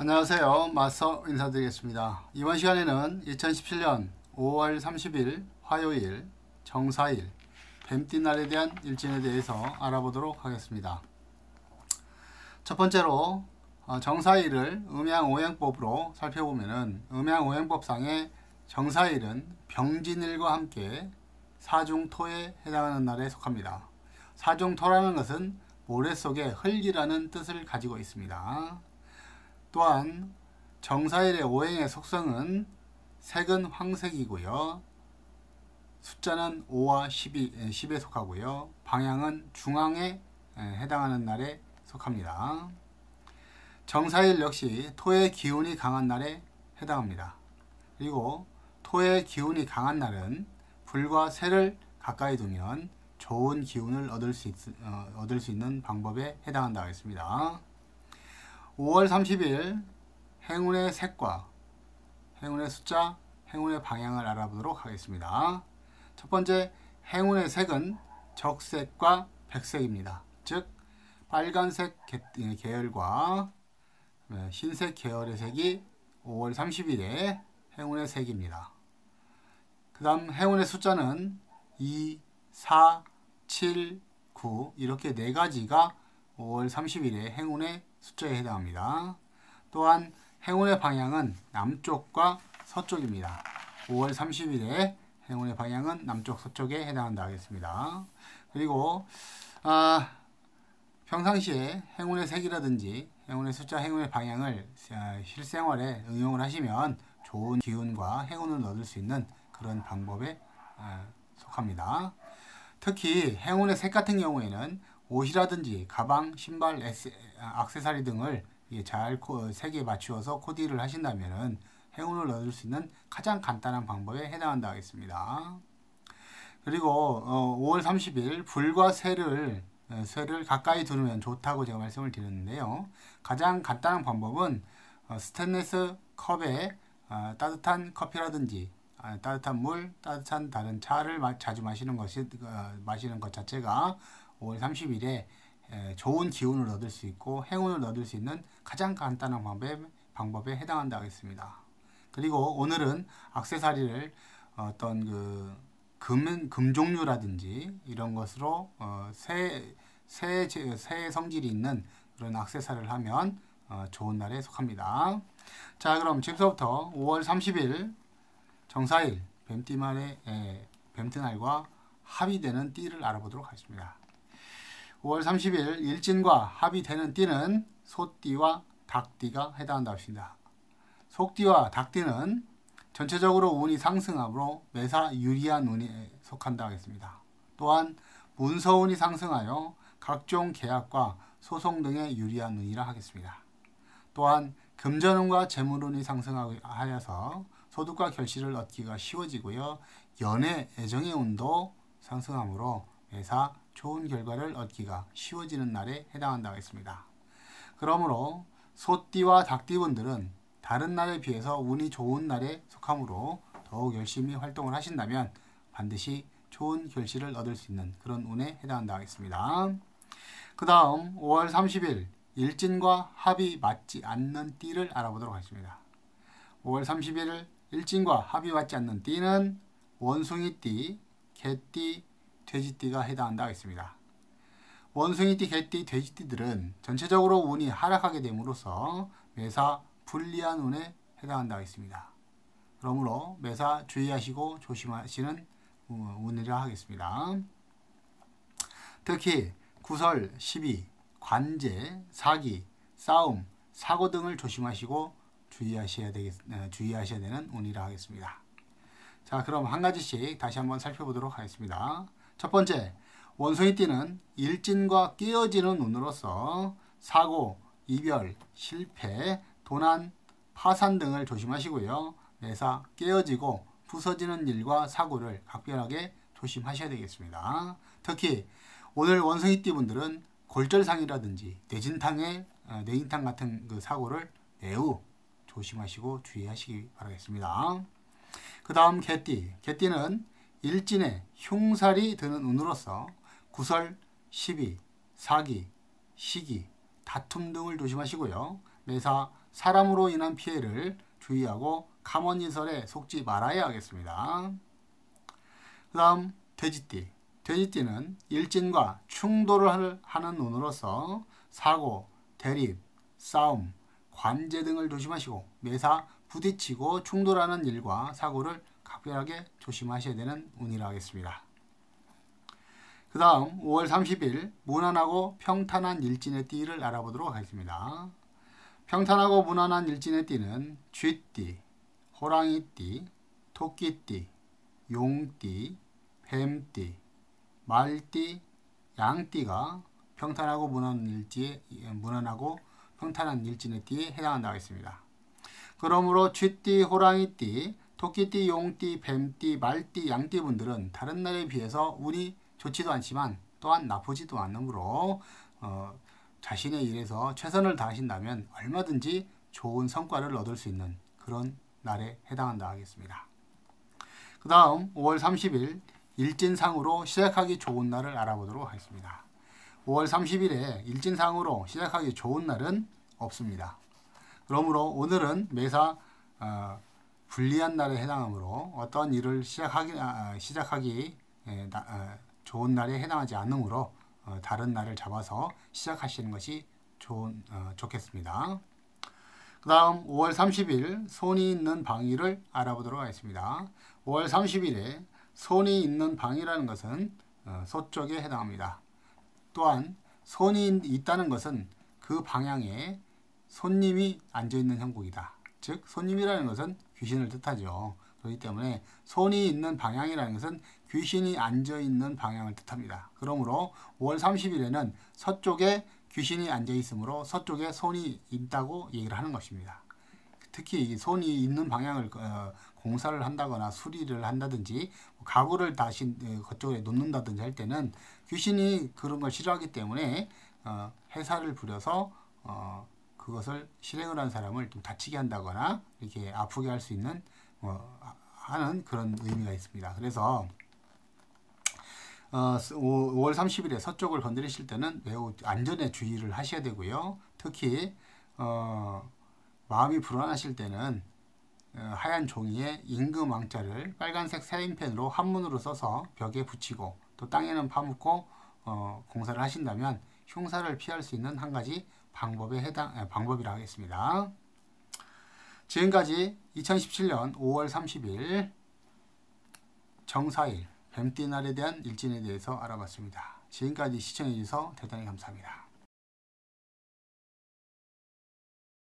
안녕하세요. 마서 인사드리겠습니다. 이번 시간에는 2017년 5월 30일 화요일 정사일 뱀띠날에 대한 일진에 대해서 알아보도록 하겠습니다. 첫 번째로 어, 정사일을 음양오행법으로 살펴보면 음양오행법상의 정사일은 병진일과 함께 사중토에 해당하는 날에 속합니다. 사중토라는 것은 모래 속에 흙이라는 뜻을 가지고 있습니다. 또한 정사일의 오행의 속성은 색은 황색이고요. 숫자는 5와 10이, 10에 속하고요. 방향은 중앙에 해당하는 날에 속합니다. 정사일 역시 토의 기운이 강한 날에 해당합니다. 그리고 토의 기운이 강한 날은 불과 새를 가까이 두면 좋은 기운을 얻을 수, 있, 어, 얻을 수 있는 방법에 해당한다 하겠습니다. 5월 30일 행운의 색과 행운의 숫자, 행운의 방향을 알아보도록 하겠습니다. 첫 번째 행운의 색은 적색과 백색입니다. 즉 빨간색 계열과 흰색 계열의 색이 5월 30일에 행운의 색입니다. 그 다음 행운의 숫자는 2, 4, 7, 9 이렇게 네 가지가 5월 30일에 행운의 숫자에 해당합니다. 또한 행운의 방향은 남쪽과 서쪽입니다. 5월 30일에 행운의 방향은 남쪽 서쪽에 해당한다 하겠습니다. 그리고 아, 평상시에 행운의 색이라든지 행운의 숫자, 행운의 방향을 아, 실생활에 응용을 하시면 좋은 기운과 행운을 얻을 수 있는 그런 방법에 아, 속합니다. 특히 행운의 색 같은 경우에는 옷이라든지 가방, 신발, 액세서리 등을 잘 색에 맞추어서 코디를 하신다면 행운을 얻을 수 있는 가장 간단한 방법에 해당한다 하겠습니다. 그리고 5월 30일 불과 새를 쇠를 가까이 두르면 좋다고 제가 말씀을 드렸는데요. 가장 간단한 방법은 어, 스테인리스 컵에 어, 따뜻한 커피라든지 아, 따뜻한 물, 따뜻한 다른 차를 자주 마시는 것이 어, 마시는 것 자체가 5월 30일에 좋은 기운을 얻을 수 있고 행운을 얻을 수 있는 가장 간단한 방법에, 방법에 해당한다 하겠습니다. 그리고 오늘은 악세사리를 어떤 그 금, 금 종류라든지 이런 것으로 어, 새, 새, 새 성질이 있는 그런 악세사리를 하면 어, 좋은 날에 속합니다. 자 그럼 지금부터 5월 30일 정사일 뱀띠말의 예, 뱀띠날과 합의되는 띠를 알아보도록 하겠습니다. 5월 30일 일진과 합의되는 띠는 소띠와 닭띠가 해당한다 합니다. 속띠와 닭띠는 전체적으로 운이 상승하므로 매사 유리한 운에 속한다 하겠습니다. 또한 문서운이 상승하여 각종 계약과 소송 등에 유리한 운이라 하겠습니다. 또한 금전운과 재물운이 상승하여서 소득과 결실을 얻기가 쉬워지고요. 연애, 애정의 운도 상승하므로 매사 좋은 결과를 얻기가 쉬워지는 날에 해당한다고 했습니다. 그러므로 소띠와 닭띠분들은 다른 날에 비해서 운이 좋은 날에 속하므로 더욱 열심히 활동을 하신다면 반드시 좋은 결실을 얻을 수 있는 그런 운에 해당한다 하겠습니다. 그 다음 5월 30일 일진과 합이 맞지 않는 띠를 알아보도록 하겠습니다. 5월 30일 일진과 합이 맞지 않는 띠는 원숭이띠, 개띠, 돼지띠가 해당한다 하겠습니다. 원숭이띠, 개띠, 돼지띠들은 전체적으로 운이 하락하게 됨으로써 매사 불리한 운에 해당한다 하겠습니다. 그러므로 매사 주의하시고 조심하시는 운이라 하겠습니다. 특히 구설, 시비, 관제, 사기, 싸움, 사고 등을 조심하시고 주의하셔야 되겠, 주의하셔야 되는 운이라 하겠습니다. 자, 그럼 한 가지씩 다시 한번 살펴보도록 하겠습니다. 첫 번째, 원숭이 띠는 일진과 깨어지는 운으로서 사고, 이별, 실패, 도난, 파산 등을 조심하시고요. 매사 깨어지고 부서지는 일과 사고를 각별하게 조심하셔야 되겠습니다. 특히 오늘 원숭이띠 분들은 골절상이라든지 뇌진탕의 어, 뇌진탕 같은 그 사고를 매우 조심하시고 주의하시기 바라겠습니다. 그 다음 개띠. 개띠는 일진에 흉살이 드는 운으로서 구설, 시비, 사기, 시기, 다툼 등을 조심하시고요. 매사 사람으로 인한 피해를 주의하고 가문이설에 속지 말아야 하겠습니다. 그 다음 돼지띠. 돼지띠는 일진과 충돌을 하는 운으로서 사고, 대립, 싸움, 관제 등을 조심하시고 매사 부딪히고 충돌하는 일과 사고를 각별하게 조심하셔야 되는 운이라 하겠습니다. 그 다음 5월 30일 무난하고 평탄한 일진의 띠를 알아보도록 하겠습니다. 평탄하고 무난한 일진의 띠는 쥐띠, 호랑이띠, 토끼띠, 용띠, 뱀띠, 말띠, 양띠가 평탄하고 무난한 일지에 무난하고 평탄한 일진의 띠에 해당한다고 했습니다. 그러므로 쥐띠, 호랑이띠, 토끼띠, 용띠, 뱀띠, 말띠, 양띠 분들은 다른 날에 비해서 운이 좋지도 않지만 또한 나쁘지도 않으므로 어, 자신의 일에서 최선을 다하신다면 얼마든지 좋은 성과를 얻을 수 있는 그런 날에 해당한다 하겠습니다. 그 다음 5월 30일 일진상으로 시작하기 좋은 날을 알아보도록 하겠습니다. 5월 30일에 일진상으로 시작하기 좋은 날은 없습니다. 그러므로 오늘은 매사 어, 불리한 날에 해당하므로 어떤 일을 시작하기, 아, 시작하기 에, 나, 어, 좋은 날에 해당하지 않으므로 어, 다른 날을 잡아서 시작하시는 것이 좋은, 어, 좋겠습니다. 그 다음 5월 30일 손이 있는 방위를 알아보도록 하겠습니다. 5월 30일에 손이 있는 방이라는 것은 어, 서쪽에 해당합니다. 또한 손이 있다는 것은 그 방향에 손님이 앉아있는 형국이다. 즉 손님이라는 것은 귀신을 뜻하죠. 그렇기 때문에 손이 있는 방향이라는 것은 귀신이 앉아있는 방향을 뜻합니다. 그러므로 5월 30일에는 서쪽에 귀신이 앉아있으므로 서쪽에 손이 있다고 얘기를 하는 것입니다. 특히 손이 있는 방향을 어, 공사를 한다거나 수리를 한다든지 가구를 다시 어, 그쪽에 놓는다든지 할 때는 귀신이 그런 걸 싫어하기 때문에 어, 해사를 부려서 어, 그것을 실행을 한 사람을 좀 다치게 한다거나 이렇게 아프게 할 수 있는 어, 하는 그런 의미가 있습니다. 그래서 어, 5월 30일에 서쪽을 건드리실 때는 매우 안전에 주의를 하셔야 되고요. 특히 어, 마음이 불안하실 때는 어, 하얀 종이에 임금 왕자를 빨간색 사인펜으로 한문으로 써서 벽에 붙이고 또 땅에는 파묻고 어, 공사를 하신다면 흉사를 피할 수 있는 한 가지 방법에 해당 아, 방법이라 하겠습니다. 지금까지 2017년 5월 30일 정사일 뱀띠날에 대한 일진에 대해서 알아봤습니다. 지금까지 시청해 주셔서 대단히 감사합니다.